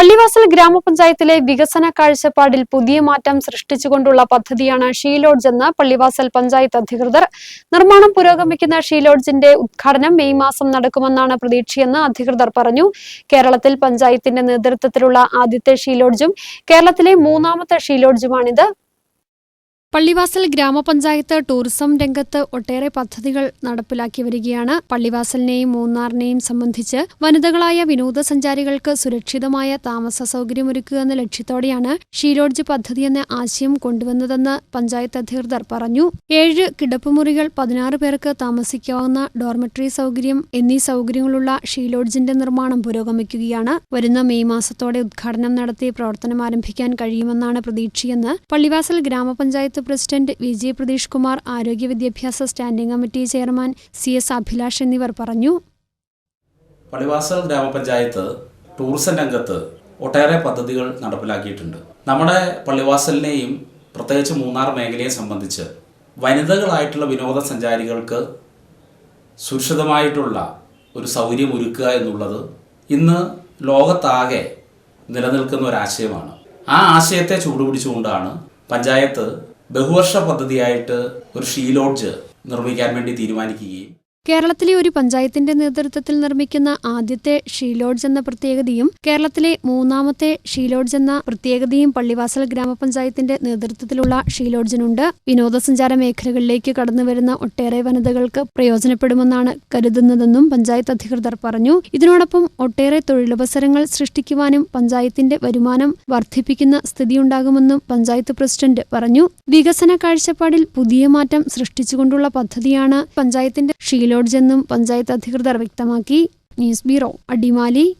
പള്ളിവാസൽ ഗ്രാമപഞ്ചായത്തിലെ വികസന കാഴ്ചപ്പാടിൽ പുതിയ മാറ്റം സൃഷ്ടിച്ചുകൊണ്ടുള്ള പദ്ധതിയാണ് ഷീലോഡ്ജ് എന്ന് പള്ളിവാസൽ പഞ്ചായത്ത് അധികൃതർ നിർമ്മാണം പുരോഗമിക്കുന്ന ഷീലോഡ്ജിന്റെ ഉദ്ഘാടനം മെയ് മാസം നടക്കുമെന്നാണ് പ്രതീക്ഷയെന്ന് അധികൃതർ പറഞ്ഞു. കേരളത്തിൽ പഞ്ചായത്തിന്റെ നേതൃത്വത്തിലുള്ള ആദ്യത്തെ ഷീലോഡ്ജും കേരളത്തിലെ മൂന്നാമത്തെ ഷീ ലോഡ്ജുമാണിത്. പള്ളിവാസൽ ഗ്രാമപഞ്ചായത്ത് ടൂറിസം രംഗത്ത് ഒട്ടേറെ പദ്ധതികൾ നടപ്പിലാക്കി വരികയാണ്. പള്ളിവാസലിനെയും മൂന്നാറിനെയും സംബന്ധിച്ച് വനിതകളായ വിനോദസഞ്ചാരികൾക്ക് സുരക്ഷിതമായ താമസ സൗകര്യമൊരുക്കുക എന്ന ലക്ഷ്യത്തോടെയാണ് ഷീലോഡ്ജ് പദ്ധതിയെന്ന ആശയം കൊണ്ടുവന്നതെന്ന് പഞ്ചായത്ത് അധികൃതർ പറഞ്ഞു. ഏഴ് കിടപ്പുമുറികൾ പതിനാറ് പേർക്ക് താമസിക്കാവുന്ന ഡോർമെട്രി സൗകര്യം എന്നീ സൗകര്യങ്ങളുള്ള ഷീലോഡ്ജിന്റെ നിർമ്മാണം പുരോഗമിക്കുകയാണ്. വരുന്ന മെയ് മാസത്തോടെ ഉദ്ഘാടനം നടത്തി പ്രവർത്തനം ആരംഭിക്കാൻ കഴിയുമെന്നാണ് പ്രതീക്ഷയെന്ന് പള്ളിവാസൽ ഗ്രാമപഞ്ചായത്ത് president V J Pratheesh Kumar ആരോഗ്യ വിദ്യാഭ്യാസ standing committee chairman C S Abhilash എന്നിവർ പറഞ്ഞു. പള്ളിവാസൽ ഗ്രാമപഞ്ചായത്ത് ടൂറിസം രംഗത്ത് ഒട്ടേറെ പദ്ധതികൾ നടപ്പിലാക്കിയിട്ടുണ്ട്. നമ്മുടെ പള്ളിവാസലിനെയും പ്രത്യേകിച്ച് മൂന്നാർ മേഖലയെ സംബന്ധിച്ച് വനിതകളായിട്ടുള്ള വിനോദസഞ്ചാരികൾക്ക് സുരക്ഷിതമായിട്ടുള്ള ഒരു സൗകര്യം ഒരുക്കുക എന്നുള്ളത് ഇന്ന് ലോകത്താകെ നിലനിൽക്കുന്ന ഒരു ആശയമാണ്. ആ ആശയത്തെ ചൂടുപിടിച്ചുകൊണ്ടാണ് പഞ്ചായത്ത് ബഹുവർഷ പദ്ധതിയായിട്ട് ഒരു ഷീ ലോഡ്ജ് നിർമ്മിക്കാൻ വേണ്ടി തീരുമാനിക്കുകയും കേരളത്തിലെ ഒരു പഞ്ചായത്തിന്റെ നേതൃത്വത്തിൽ നിർമ്മിക്കുന്ന ആദ്യത്തെ ഷീലോഡ്ജ് എന്ന പ്രത്യേകതയും കേരളത്തിലെ മൂന്നാമത്തെ ഷീലോഡ്ജ് എന്ന പ്രത്യേകതയും പള്ളിവാസൽ ഗ്രാമപഞ്ചായത്തിന്റെ നേതൃത്വത്തിലുള്ള ഷീലോഡ്ജിനുണ്ട് വിനോദസഞ്ചാര മേഖലകളിലേക്ക് കടന്നുവരുന്ന ഒട്ടേറെ വനിതകൾക്ക് പ്രയോജനപ്പെടുമെന്നാണ് കരുതുന്നതെന്നും പഞ്ചായത്ത് അധികൃതർ പറഞ്ഞു. ഇതിനോടൊപ്പം ഒട്ടേറെ തൊഴിലവസരങ്ങൾ സൃഷ്ടിക്കുവാനും പഞ്ചായത്തിന്റെ വരുമാനം വർദ്ധിപ്പിക്കുന്ന സ്ഥിതിയുണ്ടാകുമെന്നും പഞ്ചായത്ത് പ്രസിഡന്റ് പറഞ്ഞു. വികസന കാഴ്ചപ്പാടിൽ പുതിയ മാറ്റം സൃഷ്ടിച്ചുകൊണ്ടുള്ള പദ്ധതിയാണ് പഞ്ചായത്തിന്റെ ഷീലോഡ്ജ് എന്നും പഞ്ചായത്ത് അധികൃതർ വ്യക്തമാക്കി. News bureau Adimali.